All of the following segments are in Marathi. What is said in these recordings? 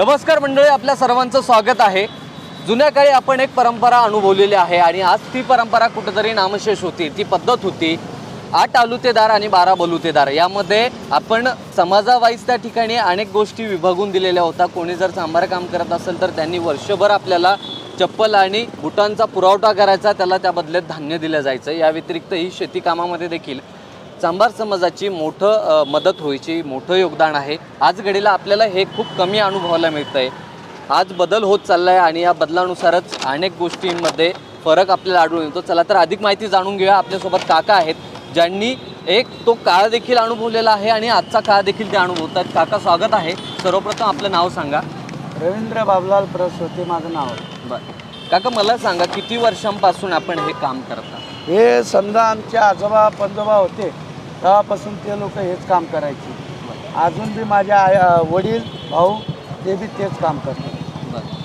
नमस्कार मंडळी आपल्या सर्वांचं स्वागत आहे. जुन्या काळी आपण एक परंपरा अनुभवलेली आहे आणि आज ती परंपरा कुठेतरी नामशेष होती. ती पद्धत होती आठ आलुतेदार आणि बारा बलुतेदार. यामध्ये आपण समाजावाईज त्या ठिकाणी अनेक गोष्टी विभागून दिलेल्या होत्या कोणी जर सांबार काम करत असेल तर त्यांनी वर्षभर आपल्याला चप्पल आणि बुटांचा पुरवठा करायचा त्याला त्या बदल्यात धान्य दिलं जायचं. या व्यतिरिक्त ही शेती कामामध्ये देखील चांभार समाजाची मोठं मदत व्हायची मोठं योगदान आहे. आज घडीला आपल्याला हे खूप कमी अनुभवायला मिळतं आहे आज बदल होत चालला आहे आणि या बदलानुसारच अनेक गोष्टींमध्ये फरक आपल्याला आढळून येतो. चला तर अधिक माहिती जाणून घेऊया आपल्यासोबत काका आहेत ज्यांनी एक तो काळ देखील अनुभवलेला आहे आणि आजचा काळ देखील ते अनुभवतात. काका स्वागत आहे. सर्वप्रथम आपलं नाव सांगा. रवींद्र बाबलाल प्रसोते माझं नाव. आहे बरं. काका मला सांगा किती वर्षांपासून आपण हे काम करता हे समजा आमचे आजोबा पंजोबा होते. तेव्हापासून ते लोक हेच काम करायचे. अजून बी माझे आई वडील भाऊ ते बी तेच काम करतात.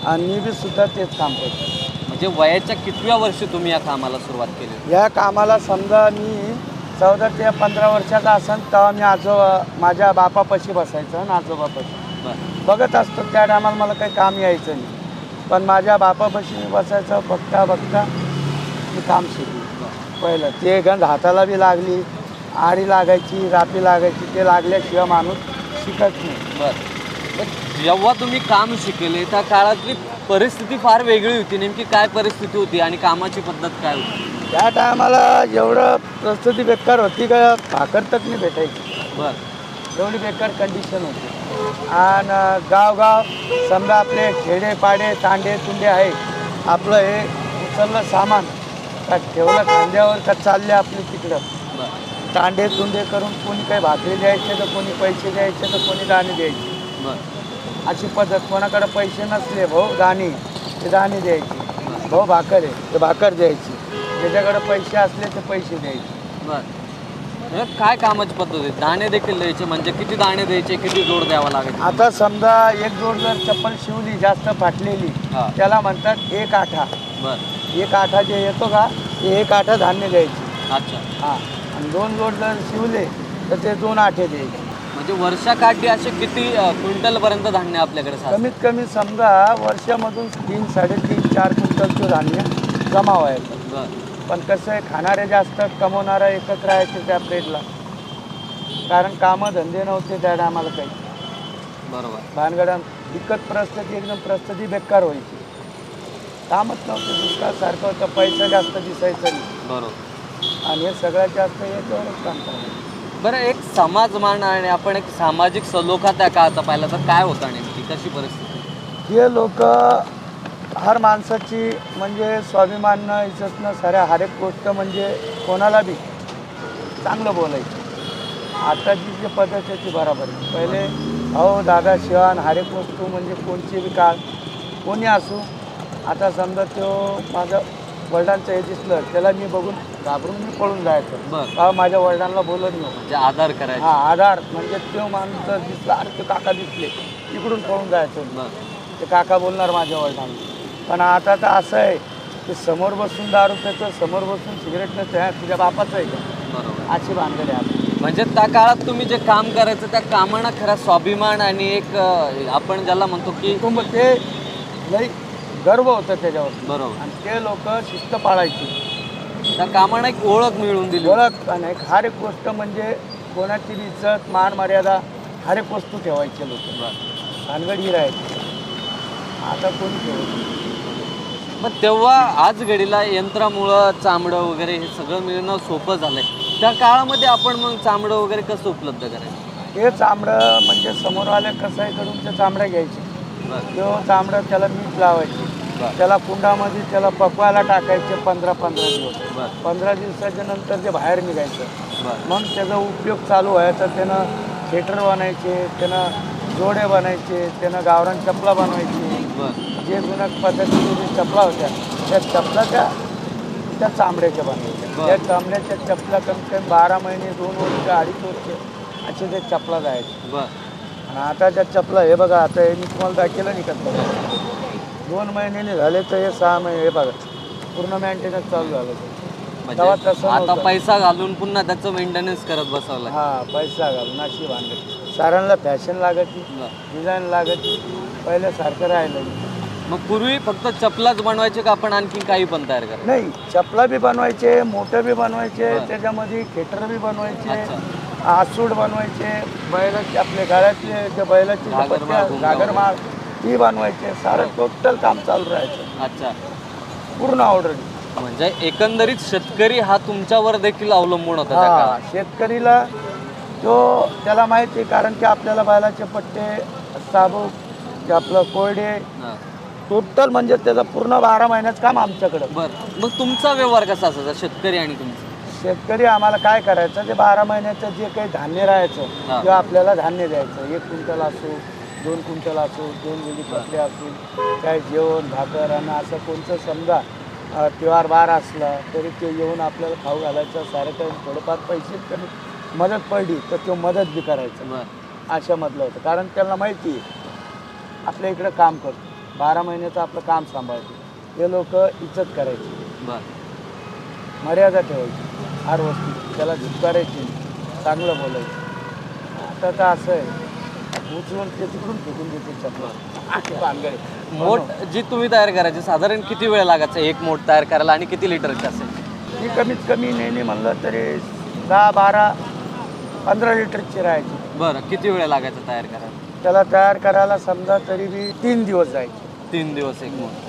आणि मी बी सुद्धा तेच काम करतो. म्हणजे वयाच्या कितव्या वर्षी तुम्ही या कामाला सुरुवात केली? या कामाला समजा मी चौदा ते पंधरा वर्षाचा असेल तेव्हा मी आजोबा माझ्या बापापाशी बसायचं आणि आजोबापाशी. बघत असतो त्या टायमाला मला काही काम यायचं नाही. पण माझ्या बापापाशी मी बसायचं बघता बघता मी काम शिकलो. पहिलं ते गंध हाताला बी लागली. आडी लागायची रापी लागायची ते लागल्याशिवाय माणूस शिकत नाही. बरं. पण जेव्हा तुम्ही काम शिकले त्या काळातली परिस्थिती फार वेगळी होती. नेमकी काय परिस्थिती होती आणि कामाची पद्धत काय होती? त्या टायमाला एवढं परिस्थिती बेकार होती का भाकर तक नाही भेटायची. बरं. एवढी बेकार कंडिशन होती. आणि गावगाव समजा आपले खेडे पाडे तांडे तुंडे आहे. आपलं हे उचललं सामान. का ठेवलं खांद्यावर का चालले आपले तिकडं? तांडे तुंडे करून कोणी काही भाकरी द्यायचे तर कोणी पैसे द्यायचे तर कोणी दाणे द्यायचे. बरं. अशी पद्धत कोणाकडे पैसे नसले भाऊ दाणे ते दाणे द्यायचे. भाऊ भाकर आहे ते भाकर द्यायची. ज्याच्याकडे पैसे असले ते पैसे द्यायचे. बरं. काय कामाची पद्धत आहे? दाणे देखील द्यायचे म्हणजे किती दाणे द्यायचे किती जोड द्यावा लागायचा? आता समजा एक जोड जर चप्पल शिवली जास्त फाटलेली हा. त्याला म्हणतात एक आठा. बरं. एक आठा जे येतो का? ते एक आठा धान्य द्यायची. अच्छा. हां. आणि दोन जोड जर शिवले तर ते दोन आठे द्यायचे म्हणजे वर्षाकाठी असे किती क्विंटलपर्यंत धान्य आपल्याकडे? कमीत कमी समजा वर्षामधून तीन साडेतीन चार क्विंटलचं धान्य जमा व्हायचं. बरं. पण कसं आहे खाणारे जास्त कमवणारा एकच राहायचे त्या प्लेटला. कारण कामं धंदे नव्हते त्या टायमाला काही. बरोबर. भानगडात विकत परिस्थिती एकदम परिस्थिती बेकार व्हायची. कामच नव्हतं दुष्काळसारखं होतं पैसा जास्त दिसायचा नाही. बरोबर. आणि हे सगळ्यात जास्त याच्यावरच काम करायचं बरं एक समाजमान आणि आपण एक सामाजिक सलोखा त्या काळाचा पाहिला तर काय होता नेमकी? कशी परिस्थिती? हे लोक हर माणसाची म्हणजे स्वाभिमाननं इज्जतनं साऱ्या हर एक गोष्ट म्हणजे कोणाला बी चांगलं बोलायचं. आताची जी पद्धत आहे ती बरोबर आहे. पहिले अहो दादा शिवान हर एक वस्तू म्हणजे कोणची बी काळ कोणी असू आता समजा तो माझं वडिलांचं हे दिसलं त्याला मी बघून घाबरून मी पळून जायचं. बरं. माझ्या वडिलांना बोलत नको म्हणजे आधार करायचा. हा आधार. म्हणजे तो माणूस जर दिसला अरे ते काका दिसले. इकडून पळून जायचं बरं. ते काका बोलणार माझ्या वडिलांना. पण आता तर असं आहे की समोर बसून दारू पितं समोर बसून सिगरेट नसते हा तुझ्या बापाचं आहे का? बरोबर. अशी भानगड आहे. म्हणजे त्या काळात तुम्ही जे काम करायचं त्या कामानं खरा स्वाभिमान आणि एक अ, आपण ज्याला म्हणतो की कुटुंब ते लई गर्व होतं त्याच्यावर. बरोबर. आणि ते लोक शिस्त पाळायची. त्या कामानं एक ओळख मिळवून दिली. ओळख आणि एक हर एक गोष्ट म्हणजे कोणाची बी इज्जत मान मर्यादा हर एक वस्तू ठेवायचे लोक. भानगड ही राहायची. आता कोणी ठेवत. मग तेव्हा आज घडीला यंत्रामुळं चामडं वगैरे हे सगळं मिळणं सोपं झालंय. त्या काळामध्ये आपण मग चामडं वगैरे कसं उपलब्ध करायचं? हे चामडं म्हणजे समोरवाले कसाईकडून ते चामडं घ्यायचे. बरं. तो चामडं त्याला मीठ लावायची. त्याला कुंडामध्ये त्याला पकवायला टाकायचे पंधरा पंधरा दिवस. पंधरा दिवसाच्या नंतर ते बाहेर निघायचं. मग त्याचा उपयोग चालू व्हायचा. त्यानं थिएटर बनायचे त्यानं जोडे बनायचे त्यानं गावरान चपला बनवायचे. जे जुन्या पद्धतीने जे चपला होत्या त्या चपला त्या त्या चामड्याच्या बनवायच्या. त्या चामड्याच्या चपला कमीत कमी बारा महिने दोन वर्ष अडीच वर्ष असे ते चपला जायचे. आणि आता त्या चपला हे बघा आता हे मी तुम्हाला दाखवलं नाही. का दोन महिन्याने झाले तर हे सहा महिने हे बघा पूर्ण मेंटेनन्स चालू झालं. तेव्हा म्हणजे तसं आता नव्हतं. पैसा घालून पुन्हा त्याचं मेंटेनन्स करत बसावं लागतं हा पैसा घालून अशी भांडत सारांना फॅशन लागत बरं. डिझाईन लागत पहिल्यासारखं राहिलं नाही. मग पूर्वी फक्त चपलाच बनवायचे का आपण आणखी काही पण तयार करायचं नाही चपला बी बनवायचे मोठं बी बनवायचे बरं. त्याच्यामध्ये खेटर बी बनवायचे अच्छा आसूड बनवायचे बैलाचे आपले गळ्यातले जे बैलाचे जे घागरमाळ, पट्ट्या घुंगरू. घागरमाळ ती बनवायचे सारं टोटल काम चालू राहायचं. अच्छा. पूर्ण ऑर्डर म्हणजे एकंदरीत शेतकरी हा तुमच्यावर देखील अवलंबून होता त्या हा काळात. शेतकरीला तो त्याला माहिती आहे कारण की आपल्याला बैलाचे पट्टे साबूक ते आपलं कोरडे हा. टोटल म्हणजे त्याचं पूर्ण बारा महिन्याचं काम आमच्याकडं. बरं. मग तुमचा व्यवहार कसा असायचा शेतकरी आणि तुमचा? शेतकरी आम्हाला काय करायचं ते बारा महिन्याचं जे काही धान्य राहायचं हा. ते आपल्याला धान्य द्यायचं एक क्विंटल असो दोन क्विंटल असो दोन वेळी पटले असो काय जेवण भाकर आणि असं कोणतं समजा त्योहार बार असला तरी ते येऊन आपल्याला खाऊ घालायचं सारं काही थोडंफार पैसे तरी मदत पडली तर तो मदत बी करायचं. बरं. अशामधलं होतं. कारण त्यांना माहिती आहे आपल्या इकडं काम करतो. बारा महिन्याचं आपलं काम सांभाळतो. हे लोक इज्जत करायची. मर्यादा ठेवायची. हर वस्तू. त्याला झुटकारायची नाही. चांगलं बोलायचं. आता तर असं आहे. मोठ जी तुम्ही तयार करायची साधारण किती वेळ लागायचा एक मोठ तयार करायला आणि किती लिटरची असेल? ती कमीत कमी नेहमी म्हणलं तरी दहा बारा पंधरा लिटरची राहायची. बरं किती वेळ लागायचा तयार करायला? त्याला तयार करायला समजा तरी बी तीन दिवस जायचे. तीन दिवस एक मोठ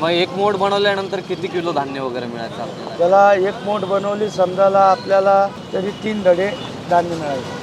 मग एक मोठ बनवल्यानंतर किती किलो धान्य वगैरे मिळायचं आपल्याला? त्याला एक मोठ बनवली समजायला आपल्याला तरी तीन धडे धान्य मिळायचे.